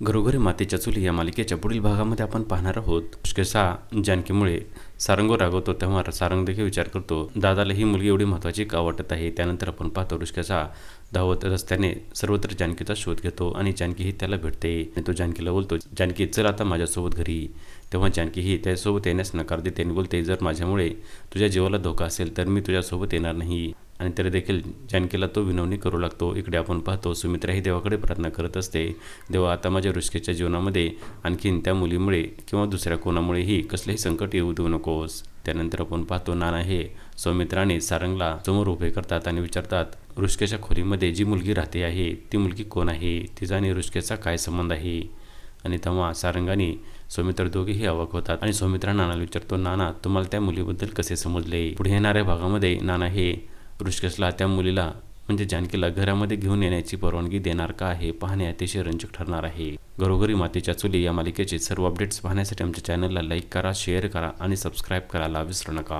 घरोघरी मातीच्या चुली या मालिकेच्या पुढील भागामध्ये आपण पाहणार आहोत. पुष्कसा जानकीमुळे सारंग रागवतो तेव्हा सारंग देखील विचार करतो दादाला ही मुलगी एवढी महत्त्वाची का वाटत आहे? त्यानंतर आपण पाहतो रुष्कसा धावत रस्त्याने सर्वत्र जानकीचा शोध घेतो आणि जानकी ही त्याला भेटते. आणि तो जानकीला बोलतो जानकी चल आता माझ्यासोबत घरी. तेव्हा जानकी ही त्यासोबत येण्यास नकार देते आणि बोलते जर माझ्यामुळे तुझ्या जीवाला धोका असेल तर मी तुझ्यासोबत येणार नाही. आणि तरी देखील जानकीला तो विनवणी करू लागतो. इकडे आपण पाहतो सुमित्रा ही देवाकडे प्रार्थना करत असते. देवा आता माझ्या ऋषकेच्या जीवनामध्ये आणखीन त्या मुलीमुळे किंवा दुसऱ्या कोणामुळेही कसलेही संकट येऊ देऊ नकोस. त्यानंतर आपण पाहतो नाना हे सौमित्राने सारंगला समोर उभे करतात आणि विचारतात ऋषकेच्या खोलीमध्ये जी मुलगी राहते आहे ती मुलगी कोण आहे? तिचा आणि ऋषकेचा काय संबंध आहे? आणि तेव्हा सारंगाने सौमित्र दोघेही अवाक होतात आणि सौमित्रा नानाला विचारतो नाना तुम्हाला त्या मुलीबद्दल कसे समजले? पुढे येणाऱ्या भागामध्ये नाना हे ऋषिकेशला त्या मुलीला म्हणजे जानकीला घरामध्ये घेऊन येण्याची परवानगी देणार का आहे पाहणे अतिशय रंजक ठरणार आहे. घरोघरी मातीच्या चुली या मालिकेचे सर्व अपडेट्स पाहण्यासाठी आमच्या चॅनलला लाईक करा शेअर करा आणि सबस्क्राईब करायला विसरू नका.